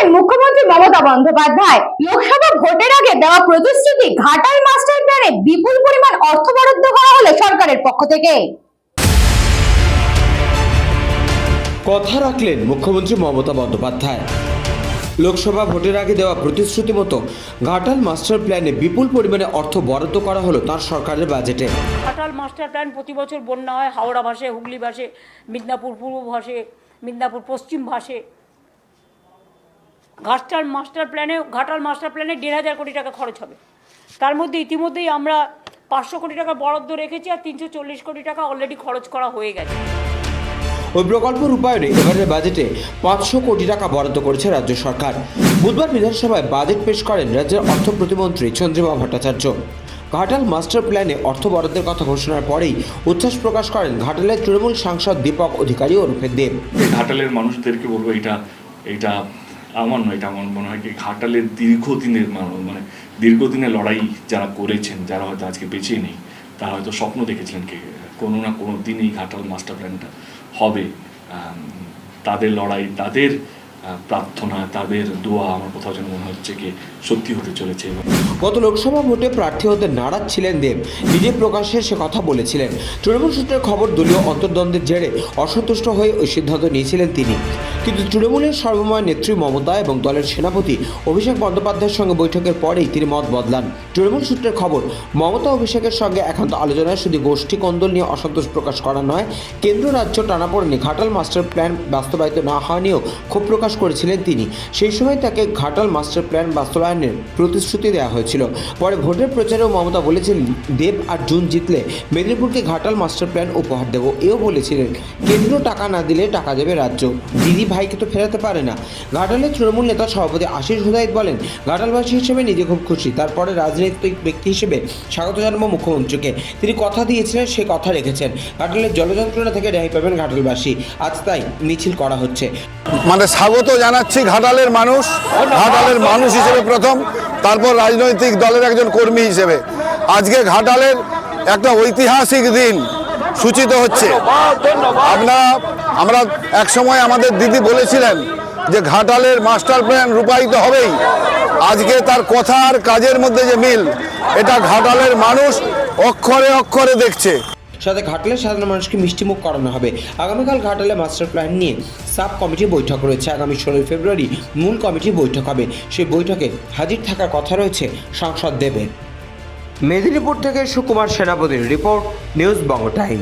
রাখলেন মুখ্যমন্ত্রী মমতা বন্দ্যোপাধ্যায় লোকসভা ভোটের আগে দেওয়া প্রতিশ্রুতি ঘাটাল মাস্টার প্ল্যানে বিপুল পরিমাণ অর্থ বরাদ্দ করা হলো সরকারের পক্ষ থেকে। কথা রাখলেন মুখ্যমন্ত্রী মমতা বন্দ্যোপাধ্যায়। লোকসভা ভোটের আগে দেওয়া প্রতিশ্রুতি মতো ঘাটাল মাস্টার প্ল্যানে বিপুল পরিমাণে অর্থ বরাদ্দ করা হলো তার সরকারের বাজেটে। ঘাটাল মাস্টার প্ল্যান প্রতি বছর বন্যা হয় হাওড়া ভাসে হুগলি ভাষে মিদনাপুর পূর্ব ভাষে মিদনাপুর পশ্চিম ভাসে। ঘাটাল মাস্টার প্ল্যানে ঘাটাল মাস্টার প্ল্যানে দেড় হাজার কোটি টাকা খরচ হবে। তার মধ্যে ইতিমধ্যেই আমরা পাঁচশো কোটি টাকা বরাদ্দ রেখেছি আর তিনশো চল্লিশ কোটি টাকা অলরেডি খরচ করা হয়ে গেছে। ওই প্রকল্প রূপায়ণে এবারের বাজেটে পাঁচশো কোটি টাকা বরাদ্দ করেছে রাজ্য সরকার। বুধবার বিধানসভায় বাজেট পেশ করেন রাজ্যের অর্থ প্রতিমন্ত্রী চন্দ্রিমা ভট্টাচার্য। ঘাটাল মাস্টার প্ল্যানে অর্থ বরাদ্দের কথা ঘোষণার পরেই উচ্ছ্বাস প্রকাশ করেন ঘাটালের তৃণমূল সাংসদ দীপক অধিকারী ওরফে দেব। ঘাটালের মানুষদেরকে বলব এটা এটা আমার নয়, এটা আমার মনে হয় কি ঘাটালের দীর্ঘদিনের মানে দীর্ঘদিনের লড়াই যারা করেছেন, যারা হয়তো আজকে বেঁচে নেই, তারা হয়তো স্বপ্ন দেখেছিলেন কে কোনো না কোনো দিন এই ঘাটাল মাস্টার প্ল্যানটা হবে। তাদের লড়াই, তাদের প্রার্থনা, তাদের দোয়া আমার কোথাও যেন মনে হচ্ছে কি সত্যি হতে চলেছে। গত লোকসভা ভোটে প্রার্থী হতে নারাজ ছিলেন দেব। নিজে প্রকাশ্যে সে কথা বলেছিলেন। তৃণমূল সূত্রের খবর, দলীয় অন্তর্দ্বন্দ্বের জেরে অসন্তুষ্ট হয়ে ওই সিদ্ধান্ত নিয়েছিলেন তিনি। কিন্তু তৃণমূলের সর্বময় নেত্রী মমতা এবং দলের সেনাপতি অভিষেক বন্দ্যোপাধ্যায়ের সঙ্গে বৈঠকের পরেই তিনি মত বদলান। তৃণমূল সূত্রের খবর, মমতা অভিষেকের সঙ্গে একান্ত আলোচনায় শুধু গোষ্ঠী কন্দল নিয়ে অসন্তোষ প্রকাশ করা নয়, কেন্দ্র রাজ্য টানাপড়েনে ঘাটাল মাস্টার প্ল্যান বাস্তবায়িত না হওয়া নিয়েও ক্ষোভ প্রকাশ করেছিলেন তিনি। সেই সময় তাকে ঘাটাল মাস্টার প্ল্যান বাস্তবায়নের প্রতিশ্রুতি দেওয়া হয়েছিল। পরে ভোটের প্রচারেও মমতা বলেছিলেন দেব আর জুন জিতলে মেদিনীপুরকে ঘাটাল মাস্টার প্ল্যান উপহার দেব। এও বলেছিলেন, কেন্দ্র টাকা না দিলে টাকা দেবে রাজ্য। দিদি ভাইকে তো ফেরাতে পারে না। ঘাটালের তৃণমূল নেতা সভাপতি আশিস হুদায়ত বলেন, ঘাটালবাসী হিসেবে নিজে খুব খুশি। তারপরে রাজনৈতিক ব্যক্তি হিসেবে স্বাগত জানাব মুখ্যমন্ত্রীকে। তিনি কথা দিয়েছিলেন, সে কথা রেখেছেন। ঘাটালের জলযন্ত্রণা থেকে রেহাই পাবেন ঘাটালবাসী। আজ তাই মিছিল করা হচ্ছে। মানে স্বাগত জানাচ্ছি ঘাটালের মানুষ ঘাটালের মানুষ হিসেবে প্রথম, তারপর রাজনৈতিক দলের একজন কর্মী হিসেবে। আজকে ঘাটালের একটা ঐতিহাসিক দিন। সূচিত হচ্ছে। আমরা এক সময় আমাদের দিদি বলেছিলেন যে ঘাটালের মাস্টার প্ল্যান রূপায়িত হবেই। আজকে তার কথা আর কাজের মধ্যে যে মিল, এটা ঘাটালের মানুষ অক্ষরে অক্ষরে দেখছে। সাথে ঘাটালের সাধারণ মানুষকে মিষ্টিমুখ করানো হবে। আগামীকাল ঘাটালে মাস্টার প্ল্যান নিয়ে সাব কমিটি বৈঠক রয়েছে। আগামী ষোলোই ফেব্রুয়ারি মূল কমিটি বৈঠক হবে। সেই বৈঠকে হাজির থাকার কথা রয়েছে সাংসদ দেবের মেদিনীপুর থেকে সুকুমার সেনাপতির রিপোর্ট নিউজ বঙ্গ টাইম।